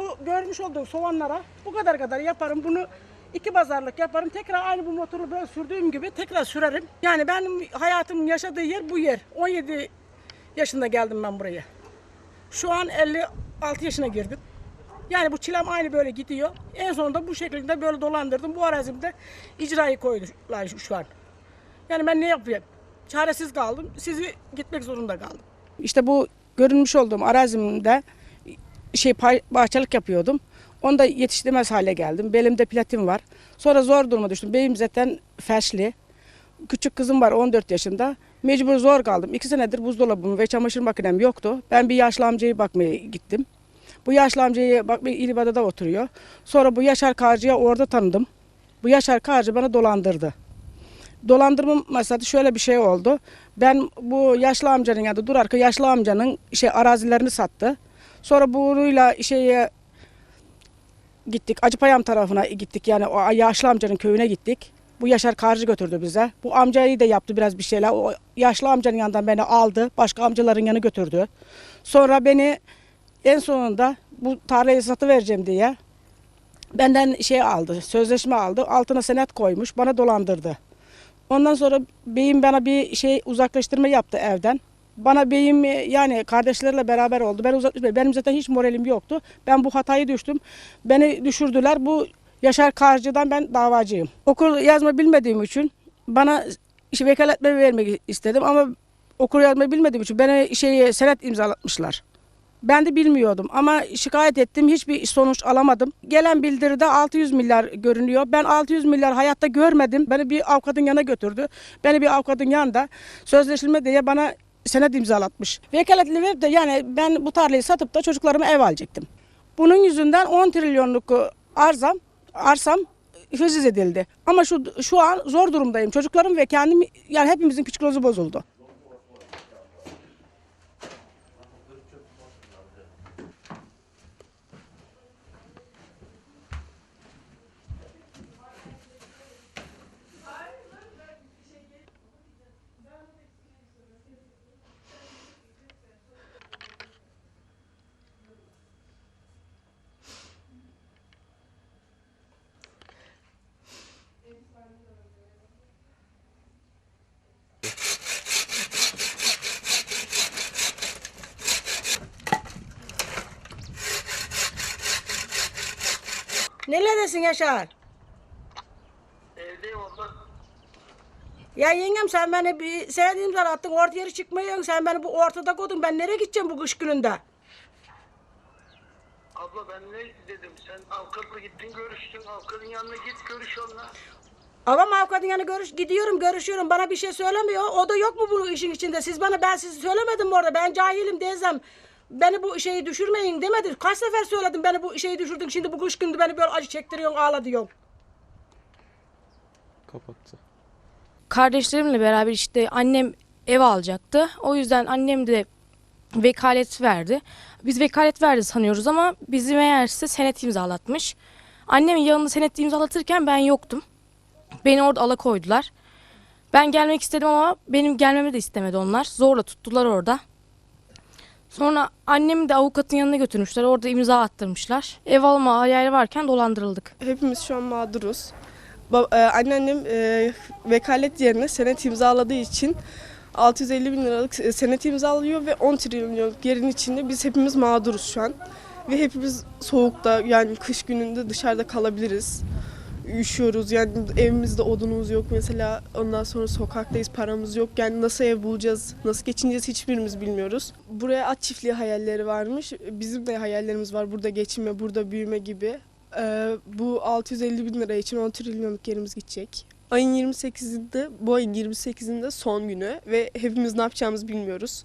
şu görmüş olduğum soğanlara bu kadar kadar yaparım. Bunu iki pazarlık yaparım. Tekrar aynı bu motoru böyle sürdüğüm gibi tekrar sürerim. Yani benim hayatımın yaşadığı yer bu yer. 17 yaşında geldim ben buraya. Şu an 56 yaşına girdim. Yani bu çilem aynı böyle gidiyor. En sonunda bu şekilde böyle dolandırdım. Bu arazimde icrayı koydular şu- an. Yani ben ne yapayım? Çaresiz kaldım. Sizi gitmek zorunda kaldım. İşte bu görünmüş olduğum arazimde şey bahçelik yapıyordum. Onda yetiştirmez hale geldim. Belimde platin var. Sonra zor duruma düştüm. Beyim zaten felçli. Küçük kızım var 14 yaşında. Mecbur zor kaldım. İki senedir buzdolabım ve çamaşır makinem yoktu. Ben bir yaşlı amcayı bakmaya gittim. Bu yaşlı amcayı bakmaya İlibada'da oturuyor. Sonra bu Yaşar Karcı'ya orada tanıdım. Bu Yaşar Karcı bana dolandırdı. Dolandırma masada şöyle bir şey oldu. Ben bu yaşlı amcanın yanında durarken yaşlı amcanın şey arazilerini sattı. Sonra bununla şeye gittik. Acıpayam tarafına gittik. Yani o yaşlı amcanın köyüne gittik. Bu Yaşar Karcı götürdü bize. Bu amcayı da yaptı biraz bir şeyler. O yaşlı amcanın yanından beni aldı. Başka amcaların yanına götürdü. Sonra beni en sonunda bu tarlayı satı vereceğim diye benden şey aldı. Sözleşme aldı. Altına senet koymuş. Bana dolandırdı. Ondan sonra beyim bana bir şey uzaklaştırma yaptı evden. Bana beyim e, yani kardeşlerle beraber oldu. Ben uzaklaştırma. Benim zaten hiç moralim yoktu. Ben bu hatayı düştüm. Beni düşürdüler. Bu Yaşar Karcı'dan ben davacıyım. Okul yazma bilmediğim için bana işte vekaletme vermek istedim ama okul yazma bilmediğim için bana şey senet imzalatmışlar. Ben de bilmiyordum ama şikayet ettim hiçbir sonuç alamadım. Gelen bildiride 600 milyar görünüyor. Ben 600 milyar hayatta görmedim. Beni bir avukatın yanına götürdü. Beni bir avukatın yanında sözleşme diye bana senet imzalatmış. Vekaletli verip de yani ben bu tarlayı satıp da çocuklarıma ev alacaktım. Bunun yüzünden 10 trilyonluk arzam, arsam hırsız edildi. Ama şu şu an zor durumdayım. Çocuklarım ve kendim yani hepimizin psikolojisi bozuldu. Neredesin Yaşar? Evdeyim abla. Ya yengem sen beni bir senet imzalattın orta yeri çıkmıyorsun sen beni bu ortada koydun ben nereye gideceğim bu kış gününde? Abla ben ne dedim? Sen avukatla gittin görüştün. Avukatın yanına git görüş onunla. Ama avukatın yanına görüş, gidiyorum görüşüyorum bana bir şey söylemiyor. O da yok mu bu işin içinde? Siz bana ben sizi söylemedim mi orada? Ben cahilim teyzem. Beni bu şeyi düşürmeyin demedi. Kaç sefer söyledim beni bu şeyi düşürdün. Şimdi bu kış günü beni böyle acı çektiriyorsun ağla diyorsun. Kapattı. kardeşlerimle beraber işte annem ev alacaktı. O yüzden annem de vekalet verdi. Biz vekalet verdi sanıyoruz ama bizi meğerse senet imzalatmış. Annemin yanında senet imzalatırken ben yoktum. Beni orada alakoydular. Ben gelmek istedim ama benim gelmemi de istemedi onlar. Zorla tuttular orada. Sonra annemi de avukatın yanına götürmüşler. Orada imza attırmışlar. Ev alma hayali varken dolandırıldık. Hepimiz şu an mağduruz. Ba- e, anneannem e, vekalet yerine senet imzaladığı için 650 bin liralık e, senet imzalıyor ve 10 trilyonluk yerin içinde biz hepimiz mağduruz şu an. Ve hepimiz soğukta yani kış gününde dışarıda kalabiliriz. Üşüyoruz yani evimizde odunumuz yok mesela ondan sonra sokaktayız paramız yok yani nasıl ev bulacağız nasıl geçineceğiz hiçbirimiz bilmiyoruz. Buraya at çiftliği hayalleri varmış bizim de hayallerimiz var burada geçinme burada büyüme gibi ee, bu 650 bin lira için 10 trilyonluk yerimiz gidecek. Ayın 28'inde, bu ayın 28'inde son günü ve hepimiz ne yapacağımızı bilmiyoruz.